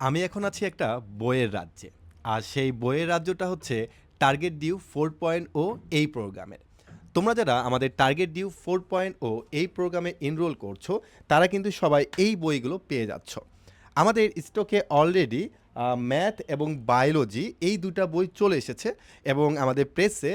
আমি এখন আছি একটা বইয়ের রাজ্যে। আর সেই বইয়ের রাজ্যটা হচ্ছে target due four point O এই প্রোগ্রামের তোমরা যারা আমাদের টার্গেট ডিউ ফোর পয়েন্ট ও এই প্রোগ্রামে এনরোল করছ, তারা কিন্তু সবাই এই বইগুলো পেয়ে যাচ্ছ। আমাদের স্টকে অলরেডি ম্যাথ এবং বায়োলজি এই দুটা বই চলে এসেছে এবং আমাদের প্রেসে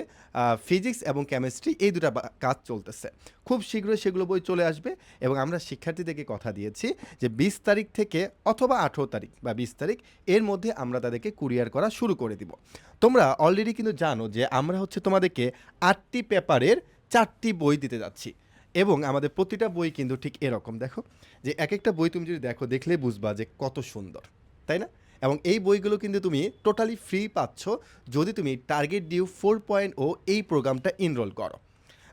ফিজিক্স এবং কেমিস্ট্রি এই দুটা কাজ চলতেছে। খুব শীঘ্রই সেগুলো বই চলে আসবে এবং আমরা শিক্ষার্থীদেরকে কথা দিয়েছি যে বিশ তারিখ থেকে অথবা আঠেরো তারিখ বা বিশ তারিখ এর মধ্যে আমরা তাদেরকে কুরিয়ার করা শুরু করে দিব। তোমরা অলরেডি কিন্তু জানো যে আমরা হচ্ছে তোমাদেরকে আটটি পেপারের চারটি বই দিতে যাচ্ছি। এবং আমাদের প্রতিটা বই কিন্তু ঠিক এরকম, দেখো, যে এক একটা বই তুমি যদি দেখো, দেখলে বুঝবা যে কত সুন্দর, তাই না? এবং এই বইগুলো কিন্তু তুমি টোটালি ফ্রি পাচ্ছ যদি তুমি target due four point O এই প্রোগ্রামটা এনরোল করো।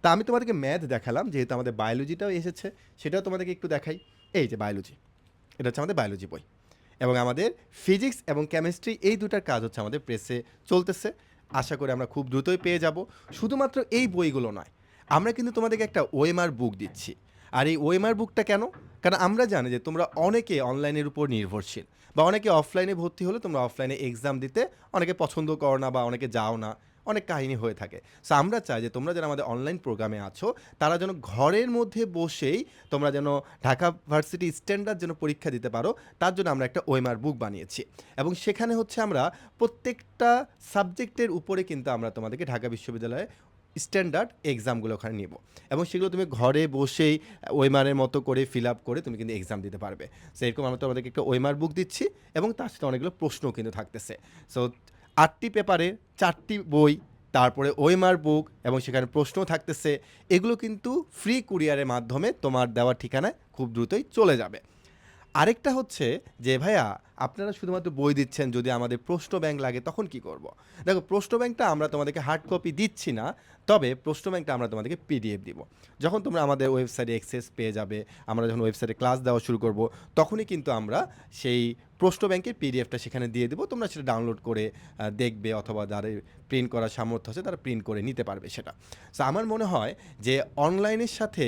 তা আমি তোমাদেরকে ম্যাথ দেখালাম, যেহেতু আমাদের বায়োলজিটাও এসেছে, সেটাও তোমাদেরকে একটু দেখাই। এই যে বায়োলজি এটা হচ্ছে আমাদের বায়োলজি বই। এবং আমাদের ফিজিক্স এবং কেমিস্ট্রি এই দুটার কাজ হচ্ছে আমাদের প্রেসে চলতেছে। আশা করি আমরা খুব দ্রুতই পেয়ে যাব। শুধুমাত্র এই বইগুলো নয় আমরা কিন্তু তোমাদেরকে একটা ওএমআর বুক দিচ্ছি। আর এই ওএমআর বুকটা কেন? কারণ আমরা জানি যে তোমরা অনেকে অনলাইনের উপর নির্ভরশীল বা অনেকে অফলাইনে ভর্তি হলে তোমরা অফলাইনে এক্সাম দিতে অনেকে পছন্দ করো না বা অনেকে যাও না, অনেক কাহিনী হয়ে থাকে। সো আমরা চাই যে তোমরা যারা আমাদের অনলাইন প্রোগ্রামে আছো, তারা যেন ঘরের মধ্যে বসেই তোমরা যেন ঢাকা ভার্সিটি স্ট্যান্ডার্ড যেন পরীক্ষা দিতে পারো, তার জন্য আমরা একটা ওএমআর বুক বানিয়েছি। এবং সেখানে হচ্ছে আমরা প্রত্যেকটা সাবজেক্টের উপরে কিন্তু আমরা তোমাদেরকে ঢাকা বিশ্ববিদ্যালয়ে স্ট্যান্ডার্ড এক্সামগুলো ওখানে নিব। এবং সেগুলো তুমি ঘরে বসেই ওয়েমারের মতো করে ফিল আপ করে তুমি কিন্তু এক্সাম দিতে পারবে। সো এরকম আমরা তোমাদেরকে একটা ওয়েমার বুক দিচ্ছি এবং তার সাথে অনেকগুলো প্রশ্নও কিন্তু থাকতেছে। সো আটটি পেপারে চারটি বই, তারপরে ওয়েমার বুক এবং সেখানে প্রশ্নও থাকতেছে। এগুলো কিন্তু ফ্রি কুরিয়ারের মাধ্যমে তোমার দেওয়া ঠিকানায় খুব দ্রুতই চলে যাবে। আরেকটা হচ্ছে যে, ভাইয়া আপনারা শুধুমাত্র বই দিচ্ছেন, যদি আমাদের প্রশ্ন ব্যাংক লাগে, তখন কি করব? দেখো, প্রশ্ন ব্যাংকটা আমরা তোমাদেরকে হার্ড কপি দিচ্ছি না, তবে প্রশ্ন ব্যাংকটা আমরা তোমাদেরকে পিডিএফ দিব। যখন তোমরা আমাদের ওয়েবসাইটে অ্যাক্সেস পেয়ে যাবে, আমরা যখন ওয়েবসাইটে ক্লাস দেওয়া শুরু করব, তখনই কিন্তু আমরা সেই প্রশ্ন ব্যাংকের পিডিএফটা সেখানে দিয়ে দেবো। তোমরা সেটা ডাউনলোড করে দেখবে অথবা যাদের প্রিন্ট করার সামর্থ্য আছে, তারা প্রিন্ট করে নিতে পারবে সেটা। সো আমার মনে হয় যে অনলাইনের সাথে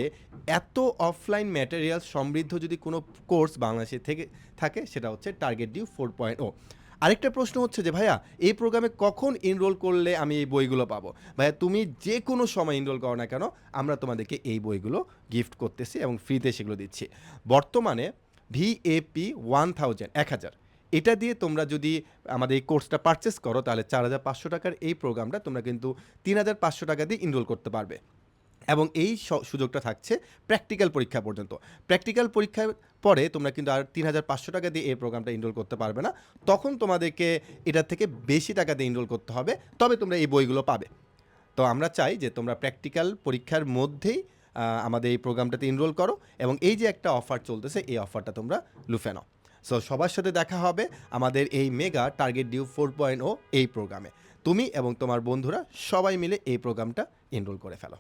এত অফলাইন ম্যাটেরিয়াল সমৃদ্ধ যদি কোনো কোর্স বাংলাদেশে থেকে থাকে, সেটা হচ্ছে target due four point O আরেকটা প্রশ্ন হচ্ছে যে, ভাইয়া, এই প্রোগ্রামে কখন এনরোল করলে আমি এই বইগুলো পাবো? ভাইয়া, তুমি যে কোনো সময় এনরোল করো না কেন, আমরা তোমাদেরকে এই বইগুলো গিফট করতেছি এবং ফ্রিতে সেগুলো দিচ্ছি। বর্তমানে ভিএপি ওয়ান থাউজেন্ড এক হাজার। এটা দিয়ে তোমরা যদি আমাদের এই কোর্সটা পারচেস করো, তাহলে চার হাজার পাঁচশো টাকার এই প্রোগ্রামটা তোমরা কিন্তু তিন হাজার পাঁচশো টাকা দিয়ে এনরোল করতে পারবে। এবং এই সুযোগটা থাকছে প্র্যাকটিক্যাল পরীক্ষা পর্যন্ত। প্র্যাকটিক্যাল পরীক্ষার পরে তোমরা কিন্তু আর তিন হাজার পাঁচশো টাকা দিয়ে এই প্রোগ্রামটা এনরোল করতে পারবে না। তখন তোমাদেরকে এটার থেকে বেশি টাকা দিয়ে এনরোল করতে হবে, তবে তোমরা এই বইগুলো পাবে। তো আমরা চাই যে তোমরা প্র্যাকটিক্যাল পরীক্ষার মধ্যেই আমাদের এই প্রোগ্রামটাতে এনরোল করো এবং এই যে একটা অফার চলতেছে, এই অফারটা তোমরা লুফে নাও। সো সবার সাথে দেখা হবে আমাদের এই mega target due four point O এই প্রোগ্রামে তুমি এবং তোমার বন্ধুরা সবাই মিলে এই প্রোগ্রামটা এনরোল করে ফেলো।